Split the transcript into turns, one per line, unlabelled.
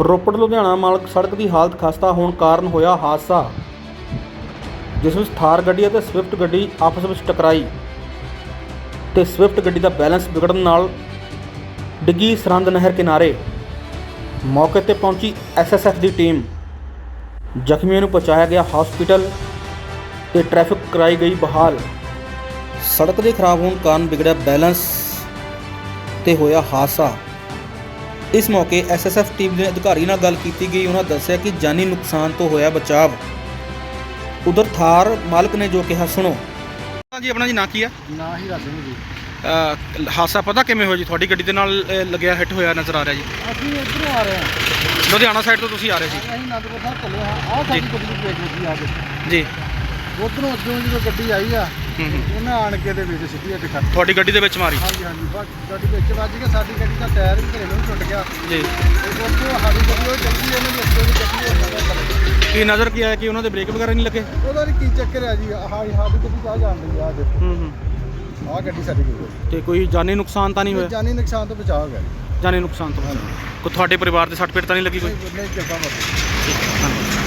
ਰੋਪੜ, ਲੁਧਿਆਣਾ ਮਾਲਕ ਸੜਕ ਦੀ ਹਾਲਤ ਖਸਤਾ ਹੋਣ ਕਾਰਨ ਹੋਇਆ ਹਾਦਸਾ, ਜਿਸ ਵਿੱਚ ਥਾਰ ਗੱਡੀ ਅਤੇ ਸਵਿਫਟ ਗੱਡੀ ਆਪਸ ਵਿੱਚ ਟਕਰਾਈ ਤੇ ਸਵਿਫਟ ਗੱਡੀ ਦਾ ਬੈਲੈਂਸ ਵਿਗੜਨ ਨਾਲ ਡਿੱਗੀ ਸਰਹੰਦ ਨਹਿਰ ਕਿਨਾਰੇ। ਮੌਕੇ ਤੇ ਪਹੁੰਚੀ ਐਸਐਸਐਫ ਦੀ ਟੀਮ। ਜ਼ਖਮੀਆਂ ਨੂੰ ਪਹੁੰਚਾਇਆ ਗਿਆ ਹਸਪੀਟਲ ਤੇ ਟ੍ਰੈਫਿਕ ਕਰਾਈ ਗਈ ਬਹਾਲ। ਸੜਕ ਦੇ ਖਰਾਬ ਹੋਣ ਕਾਰਨ ਵਿਗੜਿਆ ਬੈਲੈਂਸ ਤੇ ਹੋਇਆ ਹਾਦਸਾ। ਇਸ ਮੌਕੇ ਐਸਐਸਐਫ ਟੀਮ ਦੇ ਅਧਿਕਾਰੀ ਨਾਲ ਗੱਲ ਕੀਤੀ ਗਈ। ਉਹਨਾਂ ਦੱਸਿਆ ਕਿ ਜਾਨੀ ਨੁਕਸਾਨ ਤੋਂ ਹੋਇਆ ਬਚਾਵ। ਉਧਰ ਥਾਰ ਮਾਲਕ ਨੇ ਜੋ ਕਿਹਾ ਸੁਣੋ। ਜੀ ਆਪਣਾ ਜੀ ਨਾਂ ਕੀ ਆ?
ਨਾ ਹੀ ਰਾਜਨ ਜੀ।
ਹਾਦਸਾ ਪਤਾ ਕਿਵੇਂ ਹੋਇਆ ਜੀ? ਤੁਹਾਡੀ ਗੱਡੀ ਦੇ ਨਾਲ ਅਹ, ਲੱਗਿਆ ਹਿੱਟ ਹੋਇਆ ਨਜ਼ਰ ਆ ਰਿਹਾ ਜੀ?
ਅਸੀਂ ਇੱਧਰੋਂ ਆ ਰਹੇ ਹਾਂ।
ਲੁਧਿਆਣਾ ਸਾਈਡ ਤੋਂ ਤੁਸੀਂ ਆ ਰਹੇ ਸੀ?
ਅਸੀਂ ਅਨੰਦਪੁਰ ਸਾਹਿਬ ਚੱਲੇ ਹਾਂ। ਆਹ ਸਾਡੀ ਗੱਡੀ ਦੀ ਬ੍ਰੇਕ ਲੱਗੀ ਆ ਕੇ।
ਜੀ।
ਉਧਰੋਂ ਅੱਗੋਂ ਜਦੋਂ ਗੱਡੀ ਆਈ ਆ ਉਹਨਾਂ ਆਣ ਕੇ ਦੇ ਵਿੱਚ ਸਿੱਧੀ ਅੱਗੇ ਕਰ
ਤੁਹਾਡੀ ਗੱਡੀ ਦੇ ਵਿੱਚ ਮਾਰੀ?
ਹਾਂਜੀ ਹਾਂਜੀ ਬਸ ਗੱਡੀ ਵਿੱਚ ਵੱਜ ਕੇ ਸਾਡੀ ਗੱਡੀ ਦਾ ਟਾਇਰ ਵੀ ਘਰੇ ਨੂੰ ਟੁੱਟ ਗਿਆ।
ਜੀ।
ਤੇ ਉੱਥੋਂ ਸਾਡੀ ਗੱਡੀ ਉਹ ਚੱਲਦੀ ਇਹਨਾਂ ਦੀ ਅੱਗੇ ਦੀ ਗੱਡੀ ਉਹ ਨਜ਼ਰ ਚੱਲ
ਕੀ ਨਜ਼ਰ ਕੀ ਆਇਆ? ਕਿ ਉਹਨਾਂ ਦੇ ਬ੍ਰੇਕ ਵਗੈਰਾ ਨਹੀਂ ਲੱਗੇ?
ਉਹਦਾ ਵੀ ਕੀ ਚੱਕਰ ਆ ਜੀ ਆਹ ਸਾਡੀ ਗੱਡੀ ਜਾ ਜਾਂਦੀ ਆ ਅੱਜ
ਹੂੰ ਹੂੰ।
ਆਹ ਗੱਡੀ ਸਾਡੀ ਗਈ।
ਤੇ ਕੋਈ ਜਾਨੀ ਨੁਕਸਾਨ ਤਾਂ ਨਹੀਂ ਹੋਇਆ?
ਜਾਨੀ ਨੁਕਸਾਨ ਤੋਂ ਬਚਾਅ ਹੋ ਗਿਆ।
ਜਾਨੀ ਨੁਕਸਾਨ ਤੋਂ ਕੋਈ ਤੁਹਾਡੇ ਪਰਿਵਾਰ ਦੇ ਸੱਟ ਪੇਟ ਤਾਂ ਨਹੀਂ ਲੱਗੀ ਕੋਈ?
ਨਹੀਂ ਮਤ
ਧੰਨਵਾਦ।